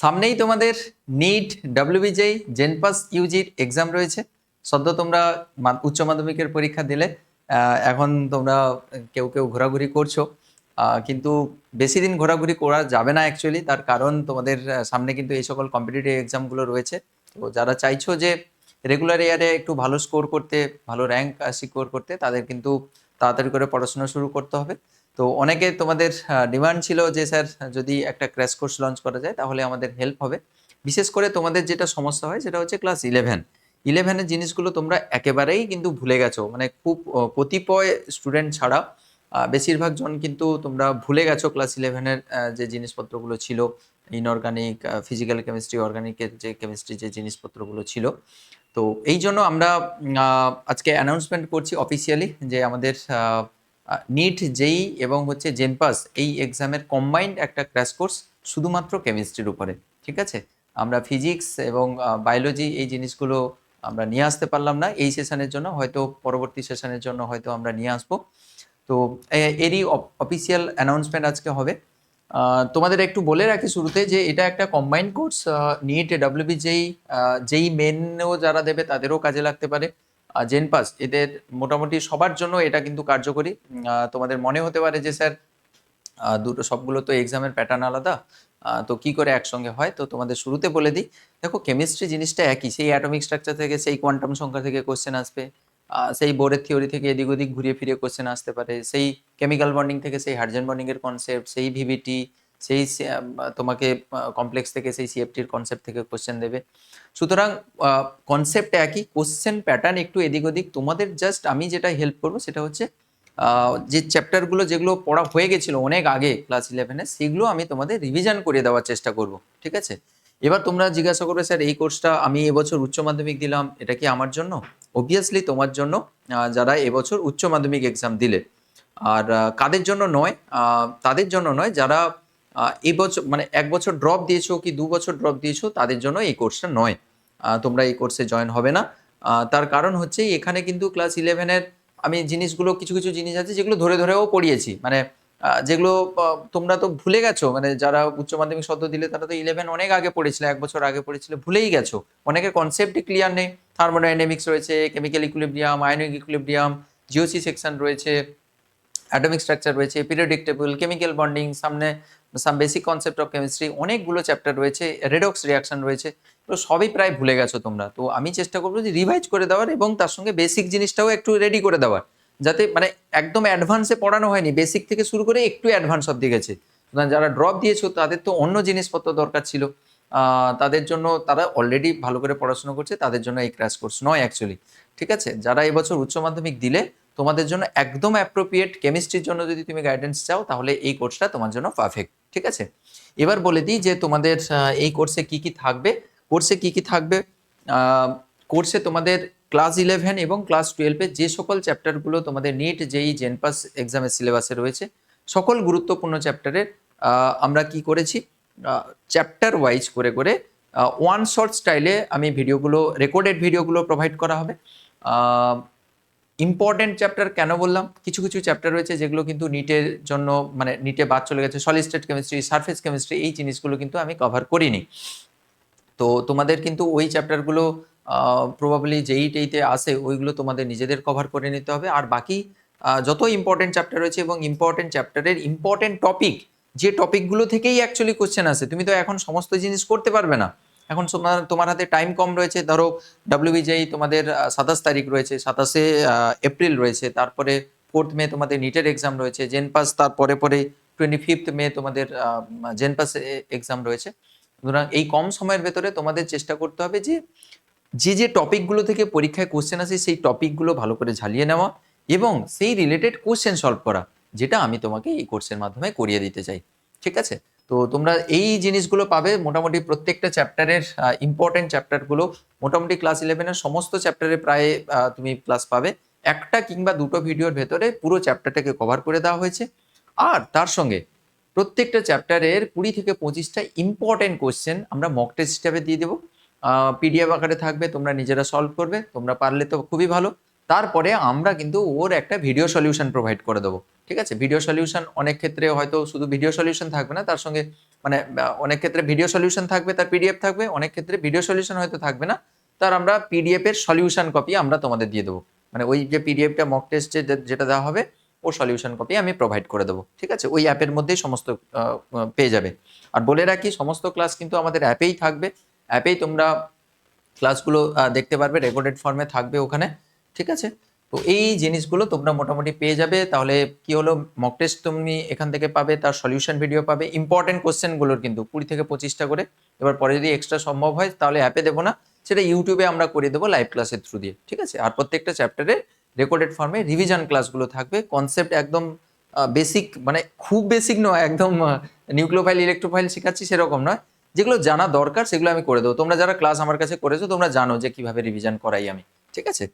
সামনেই তোমাদের NEET WBJEE JENPAS ইউজির এক্সাম রয়েছে। সদ্য তোমরা উচ্চ মাধ্যমিকের পরীক্ষা দিলে এখন তোমরা কেউ কেউ ঘোরাঘুরি করছ। কিন্তু বেশি দিন ঘোরাঘুরি করা যাবে না অ্যাকচুয়ালি তার কারণ তোমাদের সামনে কিন্তু এই সকল কম্পিটিটিভ এক্সামগুলো রয়েছে। তো যারা চাইছো যে রেগুলার ইয়ারে একটু ভালো স্কোর করতে, ভালো র্যাঙ্ক সিকিউর করতে, তাদের কিন্তু তাড়াতাড়ি করে পড়াশোনা শুরু করতে হবে। তো অনেকে তোমাদের ডিমান্ড ছিল যে, স্যার, যদি একটা ক্র্যাশ কোর্স লঞ্চ করা যায়, তাহলে আমাদের হেল্প হবে। বিশেষ করে তোমাদের যেটা সমস্যা হয়, সেটা হচ্ছে ক্লাস ইলেভেন ইলেভেনের জিনিসগুলো তোমরা একেবারেই কিন্তু ভুলে গেছো। মানে খুব কতিপয় স্টুডেন্ট ছাড়া বেশিরভাগ জন কিন্তু তোমরা ভুলে গেছো ক্লাস ইলেভেনের যে জিনিসপত্রগুলো ছিল ইনঅর্গানিক ফিজিক্যাল কেমিস্ট্রি অর্গানিকের যে কেমিস্ট্রি যে জিনিসপত্রগুলো ছিল। তো এই জন্য আমরা আজকে অ্যানাউন্সমেন্ট করছি অফিসিয়ালি যে আমাদের নিট জেই এবং হচ্ছে জেনপাস এই এক্সামের কম্বাইন্ড একটা ক্র্যাশ কোর্স শুধুমাত্র কেমিস্ট্রির উপরে, ঠিক আছে? আমরা ফিজিক্স এবং বায়োলজি এই জিনিসগুলো আমরা নিয়ে আসতে পারলাম না। এই সেশনের জন্য হয়তো পরবর্তী সেশনের জন্য হয়তো আমরা নিয়ে আসব। তো এরই অফিসিয়াল অ্যানাউন্সমেন্ট আজকে হবে। তোমাদের একটু বলে রাখি শুরুতে যে এটা একটা কম্বাইন্ড কোর্স নিট ডাব্লিউবি যেই যেই মেনও যারা দেবে তাদেরও কাজে লাগতে পারে। জেন পাস এদের মোটামুটি সবার জন্য এটা কিন্তু কার্যকরী। তোমাদের মনে হতে পারে যে, স্যার দুটো সবগুলো তো এক্সামের প্যাটার্ন আলাদা। তো কি করে একসঙ্গে হয়? তো তোমাদের শুরুতে বলে দিই। দেখো কেমিস্ট্রি জিনিসটা একই। সেই অ্যাটমিক স্ট্রাকচার থেকে, সেই কোয়ান্টাম সংখ্যা থেকে কোশ্চেন আসবে। সেই বোরের থিওরি থেকে এদিক ওদিক ঘুরিয়ে ফিরিয়ে কোশ্চেন আসতে পারে। সেই কেমিক্যাল বন্ডিং থেকে, সেই হাইড্রোজেন বন্ডিং এর কনসেপ্ট সেই ভিভিটি সেই তোমাকে কমপ্লেক্স থেকে সেই সিএফটির কনসেপ্ট থেকে কোশ্চেন দেবে। সুতরাং কনসেপ্ট একই কোশ্চেন প্যাটার্ন একটু এদিক ওদিক। তোমাদের জাস্ট আমি যেটা হেল্প করব সেটা হচ্ছে যে চ্যাপ্টারগুলো যেগুলো পড়া হয়ে গেছিল অনেক আগে ক্লাস ইলেভেনে সেগুলো আমি তোমাদের রিভিশন করে দেওয়ার চেষ্টা করব, ঠিক আছে? এবার তোমরা জিজ্ঞাসা করবে, স্যার, এই কোর্সটা আমি এবছর উচ্চ মাধ্যমিক দিলাম, এটা কি আমার জন্য? অবভিয়াসলি তোমার জন্য যারা এবছর উচ্চ মাধ্যমিক এক্সাম দিলে। আর কাদের জন্য নয়? তাদের জন্য নয়, যারা এই বছর মানে এক বছর ড্রপ দিয়েছ কি দু বছর ড্রপ দিয়েছ, তাদের জন্য এই কোর্সটা নয়। তোমরা এই কোর্সে জয়েন হবে না। তার কারণ হচ্ছে এখানে কিন্তু ক্লাস ইলেভেনের আমি জিনিসগুলো, কিছু কিছু জিনিস আছে যেগুলো ধরে ধরেও পড়িয়েছি। মানে যেগুলো তোমরা তো ভুলে গেছো। মানে যারা উচ্চ মাধ্যমিক সদ্য দিলে তারা তো ইলেভেন অনেক আগে পড়েছিল, এক বছর আগে পড়েছিল, ভুলেই গেছো। অনেকের কনসেপ্টই ক্লিয়ার নেই। থার্মোডাইনামিক্স রয়েছে chemical equilibrium ionic equilibrium GOC section রয়েছে। অ্যাটমিক স্ট্রাকচার রয়েছে পিরিয়ডিক টেবিল কেমিক্যাল বন্ডিং সামনে some basic concept of chemistry অনেকগুলো চ্যাপ্টার রয়েছে রেডক্স রিয়াকশন রয়েছে এগুলো সবই প্রায় ভুলে গেছো তোমরা। তো আমি চেষ্টা করব যে রিভাইজ করে দেওয়ার এবং তার সঙ্গে বেসিক জিনিসটাও একটু রেডি করে দেওয়ার, যাতে মানে একদম অ্যাডভান্সে পড়ানো হয়নি বেসিক থেকে শুরু করে একটু অ্যাডভান্স অব্দি গেছে। যারা ড্রপ দিয়েছ, তাদের তো অন্য জিনিসপত্র দরকার ছিল। তাদের জন্য তারা অলরেডি ভালো করে পড়াশোনা করছে, তাদের জন্য এই ক্র্যাশ কোর্স নয় অ্যাকচুয়ালি ঠিক আছে? যারা এবছর উচ্চ মাধ্যমিক দিলে তোমাদের জন্য একদম অ্যাপ্রোপ্রিয়েট কেমিস্ট্রির জন্য যদি তুমি গাইডেন্স চাও, তাহলে এই কোর্সটা তোমার জন্য পারফেক্ট ঠিক আছে? এবার বলে দিই যে তোমাদের এই কোর্সে কি কি থাকবে? কোর্সে কি কি থাকবে? কোর্সে তোমাদের ক্লাস ইলেভেন এবং ক্লাস টুয়েলভে যে সকল চ্যাপ্টারগুলো তোমাদের নিট যেই জেনপাস এক্সামের সিলেবাসে রয়েছে, সকল গুরুত্বপূর্ণ চ্যাপ্টারের আমরা কি করেছি? চ্যাপ্টার ওয়াইজ করে করে ওয়ান শর্ট স্টাইলে আমি ভিডিওগুলো রেকর্ডেড ভিডিওগুলো প্রোভাইড করা হবে। ইম্পর্টেন্ট চ্যাপ্টার কেন বললাম? কিছু কিছু চ্যাপ্টার রয়েছে যেগুলো কিন্তু নিটের জন্য মানে নিটে বাদ চলে গেছে। Solid state chemistry surface chemistry এই জিনিসগুলো কিন্তু আমি কভার করিনি। তো তোমাদের কিন্তু ওই চ্যাপ্টারগুলো প্রবাবলি যেই টেইতে আসে, ওইগুলো তোমাদের নিজেদের কভার করে নিতে হবে। আর বাকি যত ইম্পর্টেন্ট চ্যাপ্টার রয়েছে এবং ইম্পর্টেন্ট চ্যাপ্টারের ইম্পর্টেন্ট টপিক যে টপিকগুলো থেকেই অ্যাকচুয়ালি কোশ্চেন আসে। তুমি তো এখন সমস্ত জিনিস করতে পারবে না। এখন তোমার হাতে টাইম কম রয়েছে। ধরো ডাব্লিউবিজেই তোমাদের সাতাশ তারিখ রয়েছে, সাতাশে এপ্রিল রয়েছে, তারপরে ফোর্থ মে তোমাদের নিটের এক্সাম রয়েছে জেন পাস তারপরে পরে টোয়েন্টি ফিফথ মে তোমাদের জেন পাস এক্সাম রয়েছে। সুতরাং এই কম সময়ের ভেতরে তোমাদের চেষ্টা করতে হবে যে যে যে টপিকগুলো থেকে পরীক্ষায় কোশ্চেন আসে, সেই টপিকগুলো ভালো করে ঝালিয়ে নেওয়া এবং সেই রিলেটেড কোশ্চেন সলভ করা, যেটা আমি তোমাকে এই কোর্সের মাধ্যমে করিয়ে দিতে চাই। ঠিক আছে? তো তোমরা এই জিনিসগুলো পাবে মোটামুটি প্রত্যেকটা চ্যাপ্টারের ইম্পর্টেন্ট চ্যাপ্টারগুলো মোটামুটি ক্লাস ইলেভেনের সমস্ত চ্যাপ্টারে প্রায় তুমি ক্লাস পাবে। একটা কিংবা দুটো ভিডিওর ভেতরে পুরো চ্যাপ্টারটাকে কভার করে দেওয়া হয়েছে। আর তার সঙ্গে প্রত্যেকটা চ্যাপ্টারের কুড়ি থেকে পঁচিশটা ইম্পর্টেন্ট কোশ্চেন আমরা মক টেস্ট হিসাবে দিয়ে দেবো। পিডিএফ আকারে থাকবে, তোমরা নিজেরা সলভ করবে, তোমরা পারলে তো খুবই ভালো। তারপরে আমরা কিন্তু ওর একটা ভিডিও সলিউশন প্রোভাইড করে দেবো। ঠিক আছে? ভিডিও সলিউশন অনেক ক্ষেত্রে হয়তো শুধু ভিডিও সলিউশন থাকবে না, তার সঙ্গে মানে অনেক ক্ষেত্রে ভিডিও সলিউশন থাকবে, তার পিডিএফ থাকবে, অনেক ক্ষেত্রে ভিডিও সলিউশন হয়তো থাকবে না, তার আমরা পিডিএফ এর সলিউশন কপি আমরা তোমাদের দিয়ে দেবো। মানে ওই যে পিডিএফটা মক টেস্টে যেটা দেওয়া হবে, ও সলিউশন কপি আমি প্রোভাইড করে দেবো, ঠিক আছে? ওই অ্যাপের মধ্যেই সমস্ত পেয়ে যাবে। আর বলে রাখি, সমস্ত ক্লাস কিন্তু আমাদের অ্যাপেই থাকবে। অ্যাপেই তোমরা ক্লাসগুলো দেখতে পারবে রেকর্ডেড ফর্মে থাকবে ওখানে, ঠিক আছে? তো এই জিনিসগুলো তোমরা মোটামুটি পেয়ে যাবে। তাহলে কি হলো? মক টেস্ট তুমি এখান থেকে পাবে, তার সলিউশন ভিডিও পাবে। ইম্পর্টেন্ট কোশ্চেনগুলোর কিন্তু কুড়ি থেকে পঁচিশটা করে। এবার পরে যদি এক্সট্রা সম্ভব হয়, তাহলে অ্যাপে দেবো না। সেটা ইউটিউবে আমরা করে দেবো লাইভ ক্লাসের থ্রু দিয়ে, ঠিক আছে? আর প্রত্যেকটা চ্যাপ্টারে রেকর্ডেড ফর্মে রিভিশন ক্লাসগুলো থাকবে। কনসেপ্ট একদম বেসিক মানে খুব বেসিক নয়, একদম নিউক্লোফাইল ইলেকট্রোফাইল শেখাচ্ছি সেরকম নয়। যেগুলো জানা দরকার, সেগুলো আমি করে দেবো। তোমরা যারা ক্লাস আমার কাছে করেছ, তোমরা জানো যে কীভাবে রিভিশন করাই আমি, ঠিক আছে?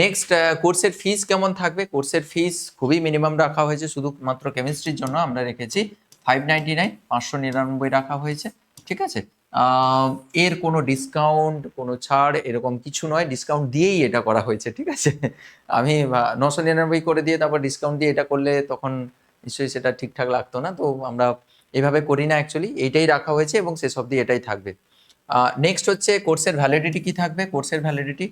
নেক্সট কোর্সের ফিস কেমন থাকবে? কোর্সের ফিস খুবই মিনিমাম রাখা হয়েছে, শুধুমাত্র কেমিস্ট্রির জন্য আমরা রেখেছি ফাইভ নাইনটি নাইন পাঁচশো নিরানব্বই রাখা হয়েছে, ঠিক আছে? এর কোনো ডিসকাউন্ট কোনো ছাড় এরকম কিছু নয় ডিসকাউন্ট দিয়েই এটা করা হয়েছে, ঠিক আছে? আমি নশো নিরানব্বই করে দিয়ে তারপর ডিসকাউন্ট দিয়ে এটা করলে তখন নিশ্চয়ই সেটা ঠিকঠাক লাগতো না, তো আমরা এভাবে করি না অ্যাকচুয়ালি এইটাই রাখা হয়েছে এবং শেষ অবধি এটাই থাকবে। নেক্সট হচ্ছে কোর্সের ভ্যালিডিটি কি থাকবে? কোর্সের ভ্যালিডিটি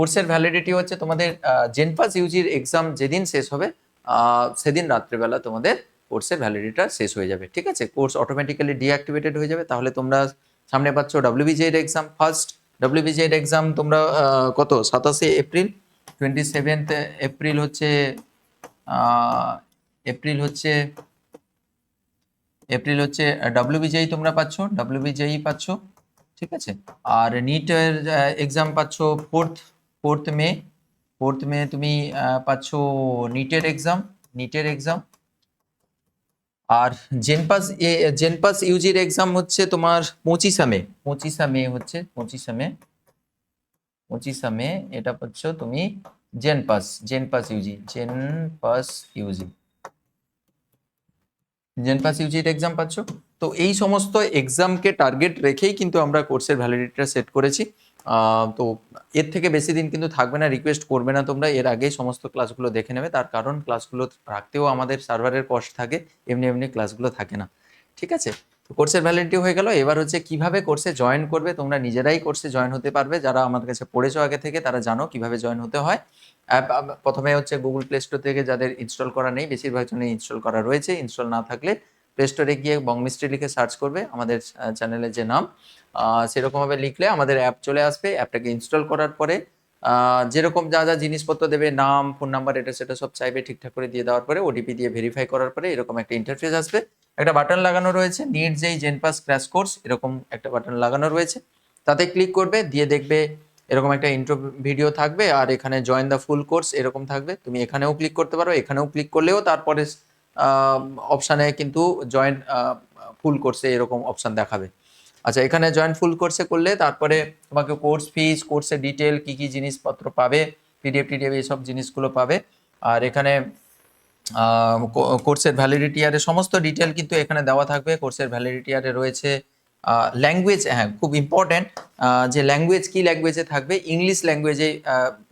কোর্সের ভ্যালিডিটি হচ্ছে তোমাদের জেনপাস ইউজির এক্সাম যেদিন শেষ হবে সেদিন রাত্রেবেলা তোমাদের কোর্সের ভ্যালিডিটা শেষ হয়ে যাবে, ঠিক আছে? কোর্স অটোমেটিক্যালি ডিঅ্যাক্টিভেটেড হয়ে যাবে, তাহলে তোমরা সামনে পাচ্ছ ডাব্লিউবিজি এর এক্সাম ফার্স্ট ডাব্লিউবিজি এর এক্সাম তোমরা কত? সাতাশে এপ্রিল? টোয়েন্টি সেভেন্থ এপ্রিল হচ্ছে এপ্রিল হচ্ছে এপ্রিল হচ্ছে ডাব্লিউবিজেই তোমরা পাচ্ছ ডাব্লিউবিজেই পাচ্ছ, ঠিক আছে? আর নিটের এক্সাম পাচ্ছ fourth fourth May fourth May তুমি পাচ্ছ নিটের এক্সাম নিটের এক্সাম আর জেনপাস জেনপাস ইউজির এক্সাম হচ্ছে তোমার পঁচিশা মে পঁচিশা মে হচ্ছে, পঁচিশা মে পঁচিশা মে, এটা পাচ্ছ তুমি JENPAS JENPAS UG JENPAS UG JENPAS ইউজির exam পাচ্ছ? তো এই সমস্ত এক্সামকে টার্গেট রেখেই কিন্তু আমরা কোর্সের ভ্যালিডিটিটা সেট করেছি। তো এর থেকে বেশি দিন কিন্তু থাকবে না রিকোয়েস্ট করবে না তোমরা। এর আগেই সমস্ত ক্লাসগুলো দেখে নেবে। তার কারণ ক্লাসগুলো রাখতেও আমাদের সার্ভারের কস্ট থাকে, এমনি এমনি ক্লাসগুলো থাকে না। ঠিক আছে? তো কোর্সের ভ্যালিডিটি হয়ে গেল। এবার হচ্ছে কীভাবে কোর্সে জয়েন করবে? তোমরা নিজেরাই কোর্সে জয়েন হতে পারবে। যারা আমাদের কাছে পড়েছো আগে থেকে, তারা জানো কীভাবে জয়েন হতে হয়। অ্যাপ প্রথমে হচ্ছে গুগল প্লে স্টোর থেকে যাদের ইনস্টল করা নেই, বেশিরভাগ জনের ইনস্টল করা রয়েছে। ইনস্টল না থাকলে প্লে স্টোরে গিয়ে বং মিস্ট্রি লিখে সার্চ করবে, আমাদের চ্যানেলের যে নাম। সেরকমভাবে লিখলে আমাদের অ্যাপ চলে আসবে। অ্যাপটাকে ইনস্টল করার পরে যেরকম যা যা জিনিসপত্র দেবে, নাম ফোন নাম্বার এটা সেটা সব চাইবে ঠিকঠাক করে দিয়ে দেওয়ার পরে ওটিপি দিয়ে ভেরিফাই করার পরে এরকম একটা ইন্টারফেস আসবে। একটা বাটন লাগানো রয়েছে নিট যেই জেনপাস ক্র্যাশ কোর্স এরকম একটা বাটন লাগানো রয়েছে। তাতে ক্লিক করবে, দিয়ে দেখবে এরকম একটা ইন্ট্রো ভিডিও থাকবে, আর এখানে জয়েন দ্য ফুল কোর্স এরকম থাকবে। তুমি এখানেও ক্লিক করতে পারো, এখানেও ক্লিক করলেও তারপরে অপশানে কিন্তু জয়েন ফুল কোর্সে এরকম অপশান দেখাবে। আচ্ছা এখানে জয়েন ফুল কোর্সে করলে তারপরে তোমাকে কোর্স ফিজ কোর্সের ডিটেল কি কি জিনিসপত্র পাবে পিডিএফ টিডিএফ এইসব জিনিসগুলো পাবে। আর এখানে কোর্সের ভ্যালিডিটি ইয়ারের সমস্ত ডিটেল কিন্তু এখানে দেওয়া থাকবে। কোর্সের ভ্যালিডিটি ইয়ারে রয়েছে ল্যাঙ্গুয়েজ হ্যাঁ খুব ইম্পর্ট্যান্ট যে ল্যাঙ্গুয়েজ কি ল্যাঙ্গুয়েজে থাকবে? ইংলিশ ল্যাঙ্গুয়েজে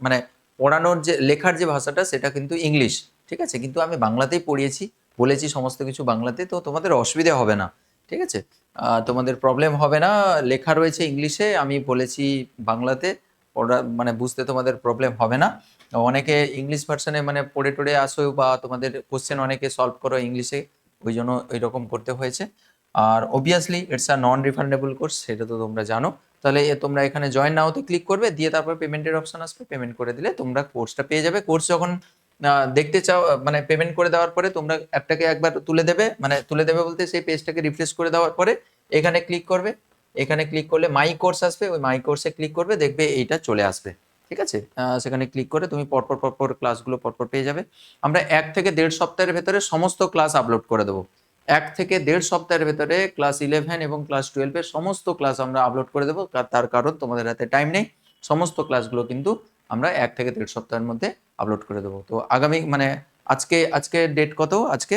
মানে পড়ানোর যে, লেখার যে ভাষাটা, সেটা কিন্তু ইংলিশ ঠিক আছে? কিন্তু আমি বাংলাতেই পড়িয়েছি। বলেছি সমস্ত কিছু বাংলাতে, তো তোমাদের অসুবিধা হবে না, ঠিক আছে? তোমাদের প্রবলেম হবে না, লেখা রয়েছে ইংলিশে, আমি বলেছি বাংলাতে পড়া মানে বুঝতে তোমাদের প্রবলেম হবে না। অনেকে ইংলিশ ভার্সনে মানে পড়ে টড়ে আসো বা তোমাদের কোশ্চেন অনেকে সলভ করো ইংলিশে, ওই জন্য ওই রকম করতে হয়েছে। আর obviously it's a non refundable course সেটা তো তোমরা জানো। তাহলে তোমরা এখানে জয়েন নাওতে ক্লিক করবে, দিয়ে তারপর পেমেন্টের অপশন আসবে পেমেন্ট করে দিলে তোমরা কোর্সটা পেয়ে যাবে। কোর্স যখন দেখতে চাও মানে পেমেন্ট করে দেওয়ার পরে তোমরা অ্যাপটাকে একবার তুলে দেবে মানে তুলে দেবে বলতে সেই পেজটাকে রিফ্রেশ করে দেওয়ার পরে এখানে ক্লিক করবে। এখানে ক্লিক করলে মাই কোর্স আসবে, ওই মাই কোর্সে ক্লিক করবে, দেখবে এইটা চলে আসবে, ঠিক আছে? সেখানে ক্লিক করে তুমি পরপর পরপর ক্লাসগুলো পরপর পেয়ে যাবে। আমরা এক থেকে দেড় সপ্তাহের ভেতরে সমস্ত ক্লাস আপলোড করে দেবো। এক থেকে দেড় সপ্তাহের ভেতরে ক্লাস ইলেভেন এবং ক্লাস টুয়েলভের সমস্ত ক্লাস আমরা আপলোড করে দেবো তার কারণ তোমাদের হাতে টাইম নেই। সমস্ত ক্লাসগুলো কিন্তু আমরা এক থেকে দেড় সপ্তাহের মধ্যে আপলোড করে দেবো। তো আগামী মানে আজকে আজকে ডেট কত? আজকে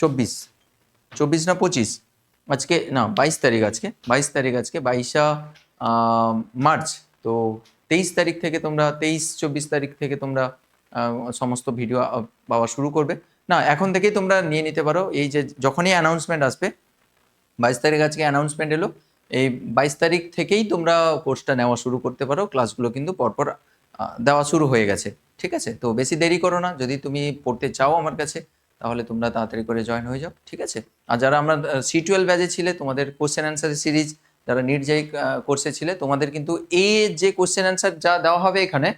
চব্বিশ। চব্বিশ না পঁচিশ? আজকে, না, বাইশ তারিখ আজকে। বাইশ তারিখ আজকে, বাইশা মার্চ। তো তেইশ তারিখ থেকে তোমরা, তেইশ, চব্বিশ তারিখ থেকে তোমরা সমস্ত ভিডিও পাওয়া শুরু করবে। না, এখন থেকেই তোমরা নিয়ে নিতে পারো। এই যে যখনই অ্যানাউন্সমেন্ট আসবে, বাইশ তারিখ আজকে অ্যানাউন্সমেন্ট এলো, এই বাইশ তারিখ থেকেই তোমরা কোর্সটা নেওয়া শুরু করতে পারো। ক্লাসগুলো কিন্তু পরপর দেওয়া শুরু হয়ে গেছে। ঠিক আছে? তো বেশি দেরি করো না। যদি তুমি পড়তে চাও আমার কাছে, তাহলে তোমরা তাড়াতাড়ি করে জয়েন হয়ে যাও। ঠিক আছে? আর যারা আমরা সি টুয়েলভ ব্যাচে ছিলে, তোমাদের কোশ্চেন অ্যান্সার সিরিজ যারা নিট যেই কোর্সে ছিলে, তোমাদের কিন্তু এ যে কোশ্চেন অ্যান্সার যা দেওয়া হবে এখানে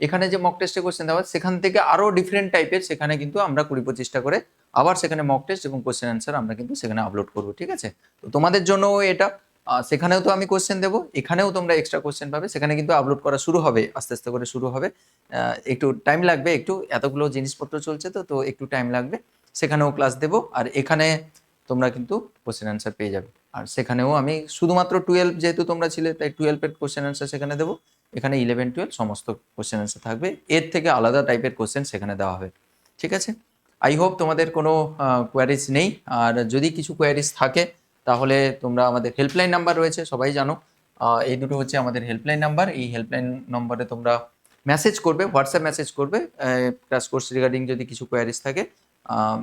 এখানে যে মক টেস্টে কোশ্চেন দেওয়া সেখান থেকে আরও ডিফারেন্ট টাইপের সেখানে কিন্তু আমরা কুড়ি পঁচিশটা করে আবার সেখানে মক টেস্ট এবং কোশ্চেন অ্যান্সার আমরা কিন্তু সেখানে আপলোড করব। ঠিক আছে? তো তোমাদের জন্য এটা। সেখানেও তো আমি কোশ্চেন দেবো, এখানেও তোমরা এক্সট্রা কোশ্চেন পাবে, সেখানে কিন্তু আপলোড করা শুরু হবে, আস্তে আস্তে করে শুরু হবে। একটু টাইম লাগবে, একটু এতগুলো জিনিসপত্র চলছে তো তো একটু টাইম লাগবে, সেখানেও ক্লাস দেবো, আর এখানে তোমরা কিন্তু কোশ্চেন অ্যান্সার পেয়ে যাবে। আর সেখানেও আমি শুধুমাত্র টুয়েলভ যেহেতু তোমরা ছিলে, তাই টুয়েলভের কোশ্চেন অ্যান্সার সেখানে দেবো, এখানে ইলেভেন টুয়েলভ সমস্ত কোশ্চেন অ্যান্সার থাকবে, এর থেকে আলাদা টাইপের কোশ্চেন সেখানে দেওয়া হবে, ঠিক আছে? আই হোপ তোমাদের কোনো কোয়ারিজ নেই, আর যদি কিছু কোয়ারিজ থাকে তাহলে তোমরা আমাদের হেল্পলাইন নাম্বার রয়েছে, সবাই জানো। এই দুটো হচ্ছে আমাদের হেল্পলাইন নাম্বার এই হেল্পলাইন নম্বরে তোমরা মেসেজ করবে হোয়াটসঅ্যাপ মেসেজ করবে। ক্লাস কোর্স রিগার্ডিং যদি কিছু কোয়ারিজ থাকে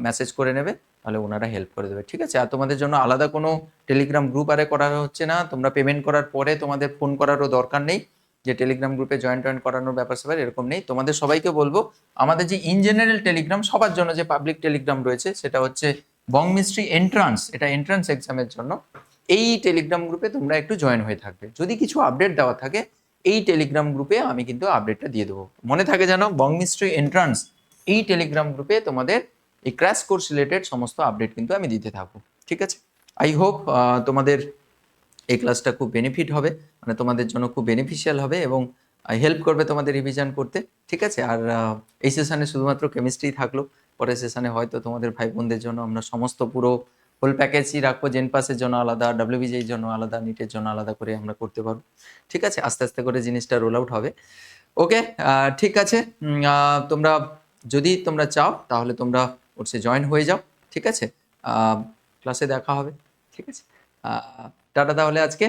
মেসেজ করে নেবে, তাহলে ওনারা হেল্প করে দেবে, ঠিক আছে? আর তোমাদের জন্য আলাদা কোনো টেলিগ্রাম গ্রুপ আরে করা হচ্ছে না। তোমরা পেমেন্ট করার পরে তোমাদের ফোন করারও দরকার নেই। যে টেলিগ্রাম গ্রুপে জয়েন টয়েন করানোর ব্যাপার স্যাপার এরকম নেই। তোমাদের সবাইকে বলব, আমাদের যে ইন জেনারেল টেলিগ্রাম সবার জন্য যে পাবলিক টেলিগ্রাম রয়েছে, সেটা হচ্ছে বং মিস্ট্রি এন্ট্রান্স এটা এন্ট্রান্স এক্সামের জন্য, এই টেলিগ্রাম গ্রুপে তোমরা একটু জয়েন হয়ে থাকবে। যদি কিছু আপডেট দেওয়া থাকে, এই টেলিগ্রাম গ্রুপে আমি কিন্তু আপডেটটা দিয়ে দেবো। মনে থাকে যেন বং মিস্ট্রি এন্ট্রান্স এই টেলিগ্রাম গ্রুপে তোমাদের এই ক্র্যাশ কোর্স রিলেটেড সমস্ত আপডেট কিন্তু আমি দিতে থাকব। ঠিক আছে? আই হোপ তোমাদের এই ক্লাসটা খুব বেনিফিট হবে মানে তোমাদের জন্য খুব বেনিফিশিয়াল হবে এবং হেল্প করবে তোমাদের রিভিশন করতে। ঠিক আছে? আর এই সেশনে শুধুমাত্র কেমিস্ট্রি থাকল। পরের সেশনে হয়তো তোমাদের ভাই বোনদের জন্য আমরা সমস্ত পুরো ফুল প্যাকেজই রাখব জেন পাসের জন্য আলাদা ডাব্লিউবিজের জন্য আলাদা নিটের জন্য আলাদা করে আমরা করতে পারব। ঠিক আছে? আস্তে আস্তে করে জিনিসটা রোল আউট হবে। ওকে ঠিক আছে। তোমরা যদি তোমরা চাও, তাহলে তোমরা কোর্সে জয়েন হয়ে যাও। ঠিক আছে? ক্লাসে দেখা হবে। ঠিক আছে? টাটা তাহলে আজকে।